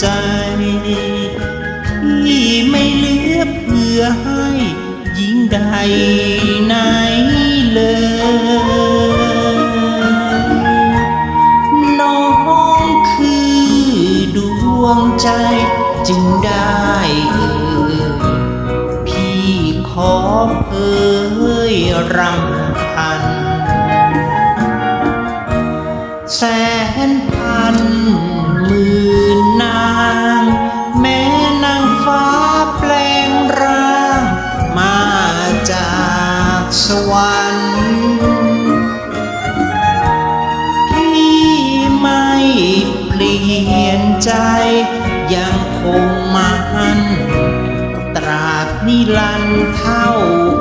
ใจที่ไม่เหลือเพื่อให้หญิงใดไหนเลยน้องคือดวงใจจึงได้เอ่ยพี่ขอเอ่ยรำพันแสน ใจ ยังคงมันตราบนิรันเท่า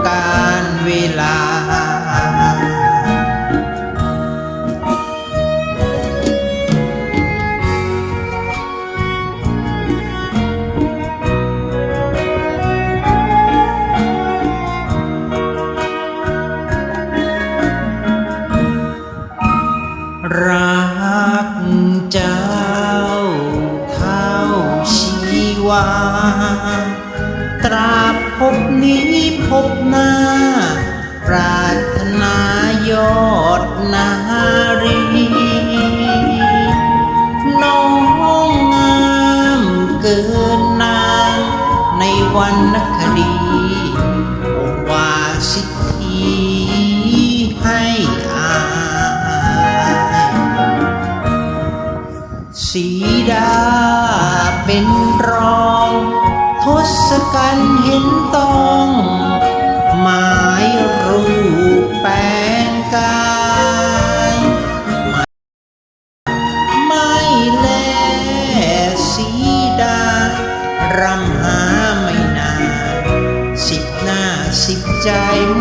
การเวลารั นี้พบหน้า ปรารถนายอดนารี น้องงามเกินนางในวันนคดีโอวาสิทธีให้อายสีดาเป็นรอง ทศกัณฐ์เห็น รำหาไม่นานสิบหน้าสิบใจ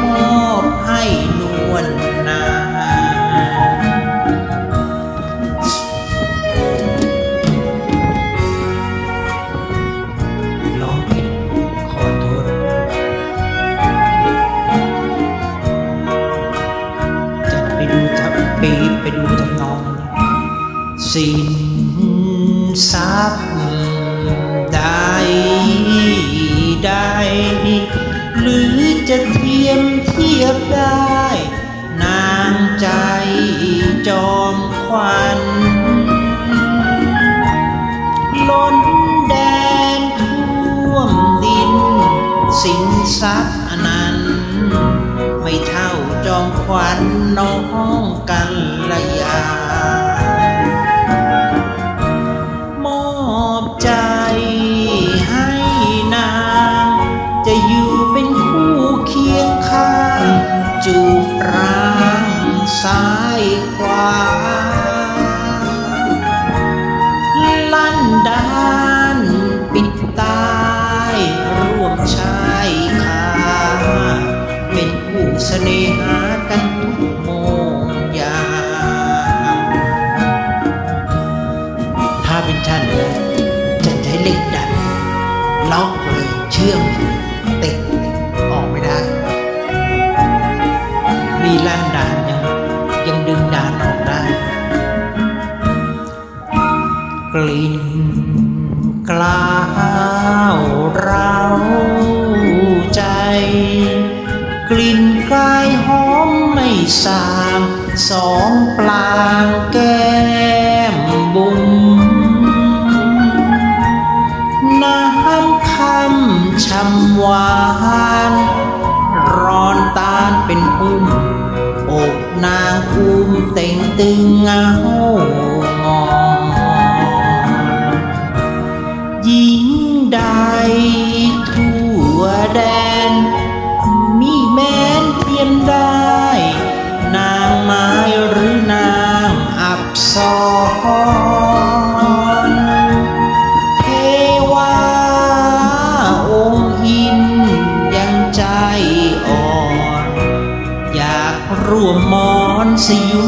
มอบให้นวลนางร้องผิดขอโทษ จะไปดูทับปีไปดูทำนองนะสิน จะเทียมเทียบได้ นางใจจอมควันล้นแดนท่วมดิน สินทรัพย์อนันต์ไม่เท่าจอมขวัญน้องกันละย น่หากันทุกโมงยามถ้าเป็นฉันนะฉันใช้เหล็กดัดล็อกเลยเชื่อมติดออกไม่ได้มีลั่นดานยังยังดึงดานออกได้ กลิ่นกล้า ลิ่นกายหอมไม่สางสองปลางแก้มบุ๋มน้ำคำชำหวานร้อนตาลเป็นพุ่มอกนางภูมิเต่งตึงเงางอ อย